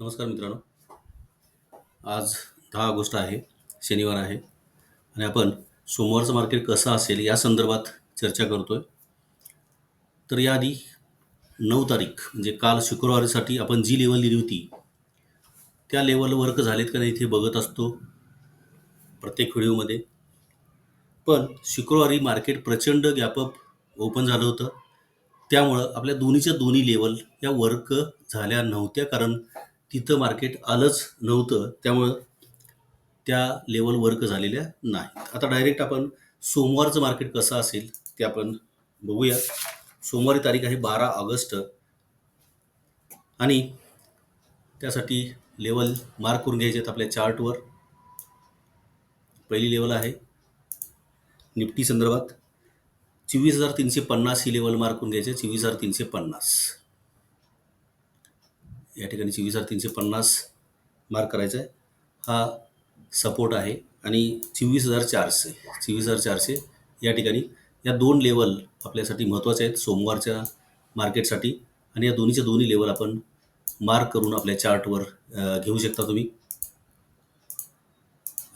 नमस्कार मित्रांनो. आज दहा ऑगस्ट आहे शनिवार आहे आणि आपण सोमवारचं मार्केट कसं असेल या संदर्भात चर्चा करतो आहे तर याआधी नऊ तारीख म्हणजे काल शुक्रवारीसाठी आपण जी लेवल दिली होती त्या लेवल वर्क झालेत का नाही इथे बघत असतो प्रत्येक व्हिडिओमध्ये. पण शुक्रवारी मार्केट प्रचंड गॅपअप ओपन झालं होतं. त्यामुळं आपल्या दोन्हीच्या दोन्ही लेवल या वर्क झाल्या नव्हत्या कारण तिथं मार्केट आलंच नव्हतं. त्यामुळं त्या लेवल वर्क झालेल्या नाहीत. आता डायरेक्ट आपण सोमवारचं मार्केट कसं असेल ते आपण बघूया. सोमवारी तारीख आहे बारा ऑगस्ट. आणि त्यासाठी लेवल मार्क करून घ्यायचे आहेत आपल्या चार्टवर पहिली लेवल आहे निफ्टी संदर्भात. चोवीस हजार तीनशे पन्नास ही लेवल मार्क करून घ्यायचे चोवीस हजार तीनशे पन्नास. या ठिकाणी चोवीस हजार तीनशे पन्नास मार्क करायचा आहे हा सपोर्ट आहे. आणि चोवीस हजार चारशे चोवीस हजार चारशे या ठिकाणी या दोन लेवल आपल्यासाठी महत्त्वाचे आहेत. सोमवारच्या मार्केटसाठी आणि या दोन्हीच्या दोन्ही लेवल आपण मार्क करून आपल्या चार्टवर घेऊ शकता तुम्ही.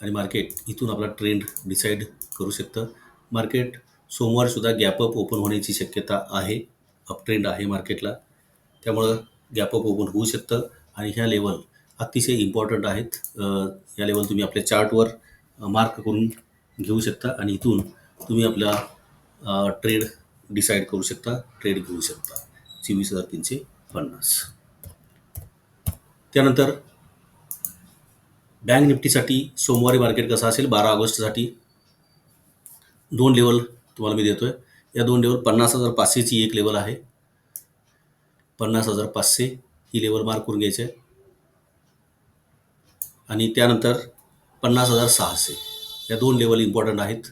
आणि मार्केट इथून आपला ट्रेंड डिसाईड करू शकतं. मार्केट सोमवारसुद्धा गॅपअप ओपन होण्याची शक्यता आहे. अप ट्रेंड आहे मार्केटला त्यामुळं गॅपअप ओपन होऊ शकतं. आणि ह्या लेवल अतिशय इम्पॉर्टंट आहेत. या लेवल तुम्ही आपल्या चार्टवर मार्क करून घेऊ शकता. आणि इथून तुम्ही आपला ट्रेड डिसाईड करू शकता. ट्रेड घेऊ शकता. चोवीस हजार तीनशे पन्नास. त्यानंतर बँक निफ्टीसाठी सोमवारी मार्केट कसं असेल? बारा ऑगस्टसाठी. दोन लेवल तुम्हाला मी देतोय. या दोन लेवल पन्नास हजार पाचशेची एक लेवल आहे. पन्नास हजार पाचशे ही लेवल मार्क करून घ्यायची. आहे आणि त्यानंतर पन्नास हजार सहाशे. या दोन लेवल इम्पॉर्टंट आहेत.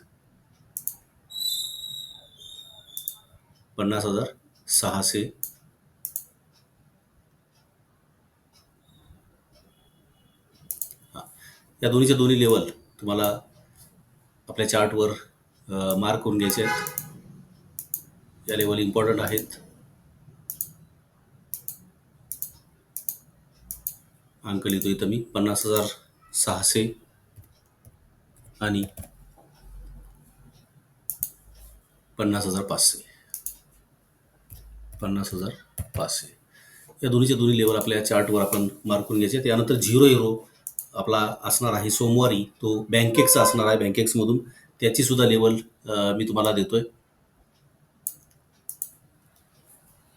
पन्नास हजार सहाशे. या दोन्हीच्या दोन्ही लेवल तुम्हाला आपल्या चार्टवर मार्क करून घ्यायचे आहेत. या लेवल इम्पॉर्टंट आहेत. अंक लिहितो इथं मी. पन्नास हजार सहाशे आणि पन्नास हजार पाचशे. पन्नास हजार पाचशे. या दोन्हीच्या दोन्ही लेवल आपल्या चार्टवर आपण मार्क करून घ्यायचे. त्यानंतर झिरो हिरो आपला असणार आहे सोमवारी. तो बँकेक्सचा असणार आहे बँकेक्समधून त्याची सुद्धा लेवल मी तुम्हाला देतोय.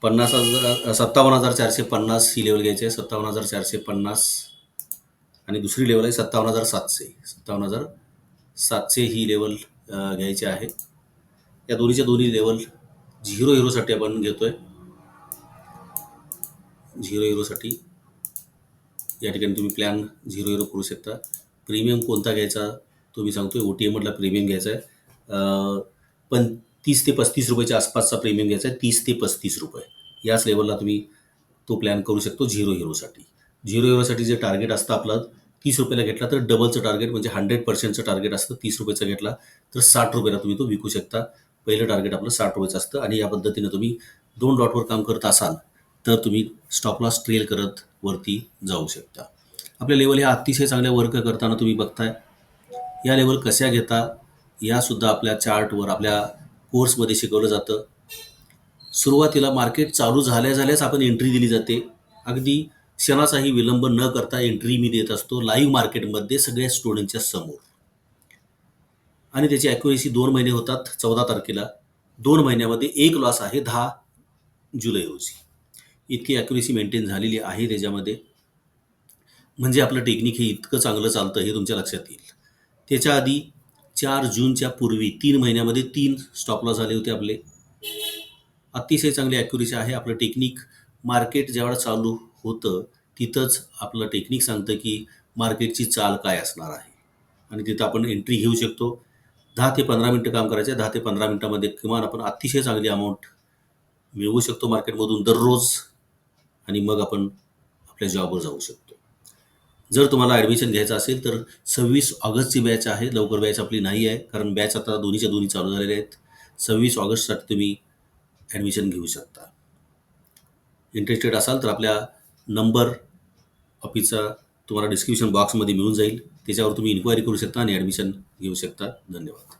पन्नास हजार सत्तावन्न हजार चारशे पन्नास ही लेवल घ्यायची आहे. सत्तावन्न हजार चारशे पन्नास आणि दुसरी लेवल आहे सत्तावन्न हजार सातशे. सत्तावन्न हजार सातशे ही लेवल घ्यायची आहे. या दोन्हीच्या दोन्ही लेवल झिरो हिरोसाठी आपण घेतोय. झिरो हिरोसाठी या ठिकाणी तुम्ही प्लॅन झिरो हिरो करू शकता. प्रीमियम कोणता घ्यायचा? तो मी सांगतोय ओ टी एममधला प्रीमियम घ्यायचा आहे. पण तीस ते पस्तीस रुपयाच्या आसपासचा प्रीमियम घ्यायचा आहे तीस ते पस्तीस रुपये. याच लेवलला तुम्ही तो प्लॅन करू शकतो झिरो हिरोसाठी झिरो हिरोसाठी जे टार्गेट असतं आपलं तीस रुपयाला घेतला तर डबलचं टार्गेट म्हणजे हंड्रेड पर्सेंटचं टार्गेट असतं तीस रुपयाचं घेतला तर साठ रुपयाला तुम्ही तो विकू शकता. पहिलं टार्गेट आपलं साठ रुपयाचं असतं आणि या पद्धतीनं तुम्ही दोन डॉटवर काम करत असाल तर तुम्ही स्टॉपलॉस ट्रेल करत वरती जाऊ शकता. आपल्या लेवल ह्या अतिशय चांगल्या वर्क करताना तुम्ही बघताय. या लेवल कशा घेता यासुद्धा आपल्या चार्टवर आपल्या कोर्समध्ये शिकवलं जातं. सुरुवातीला मार्केट चालू झाल्या झाल्याच आपण एंट्री दिली जाते. अगदी क्षणाचाही विलंब न करता एंट्री मी देत असतो लाईव्ह मार्केटमध्ये सगळ्या स्टुडंटच्या समोर. आणि त्याची ॲक्युरेसी दोन महिने होतात चौदा तारखेला. दोन महिन्यामध्ये एक लॉस आहे दहा जुलै रोजी. इतकी ॲक्युरेसी मेंटेन झालेली आहे त्याच्यामध्ये. म्हणजे आपलं टेक्निक हे इतकं चांगलं चालतं हे तुमच्या लक्षात येईल. त्याच्या आधी चार जूनच्या पूर्वी तीन महिन्यामध्ये तीन स्टॉपला झाले होते आपले. अतिशय चांगली ॲक्युरेसी आहे. आपलं टेक्निक मार्केट ज्यावेळेला चालू होतं तिथंच आपलं टेक्निक सांगतं की मार्केटची चाल काय असणार आहे. आणि तिथं आपण एंट्री घेऊ शकतो. दहा ते पंधरा मिनटं काम करायचं आहे दहा ते पंधरा मिनटामध्ये किमान आपण अतिशय चांगली अमाऊंट मिळवू शकतो मार्केटमधून दररोज. आणि मग आपण आपल्या जॉबवर जाऊ शकतो. जर तुम्हाला ॲडमिशन घ्यायचं असेल तर सव्वीस ऑगस्टची बॅच आहे. लवकर बॅच आपली नाही आहे कारण बॅच आता दोन्हीच्या दोन्ही चालू झालेल्या आहेत. सव्वीस ऑगस्टसाठी तुम्ही ॲडमिशन घेऊ शकता. इंटरेस्टेड असाल तर आपल्या नंबर ऑफिसचा तुम्हाला डिस्क्रिप्शन बॉक्समध्ये मिळून जाईल. त्याच्यावर तुम्ही इन्क्वायरी करू शकता आणि ॲडमिशन घेऊ शकता. धन्यवाद.